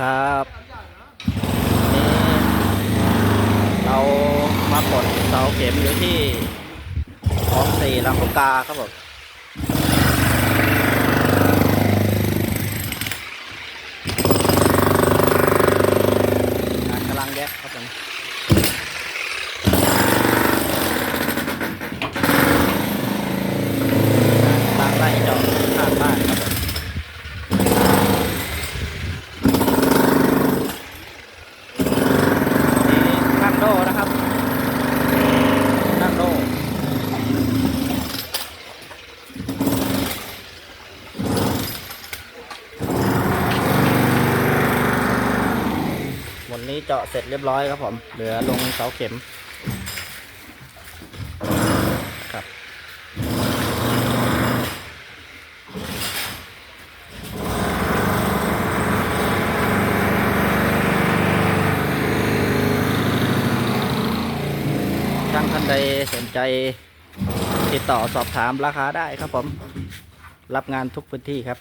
ครับนี่เรามากดเสาเข็มอยู่ที่คลองสี่ลำลูกกาครับผมงานกำลังแยกครับผมงานกำลังไล่เจาะข้างบ้านครับผม นี่นั่งโดนะครับนั่งโดหมด นี้เจาะเสร็จเรียบร้อยครับผม เหลือลงเสาเข็มครับ ช่างท่านใดสนใจติดต่อสอบถามราคาได้ครับผม รับงานทุกพื้นที่ครับ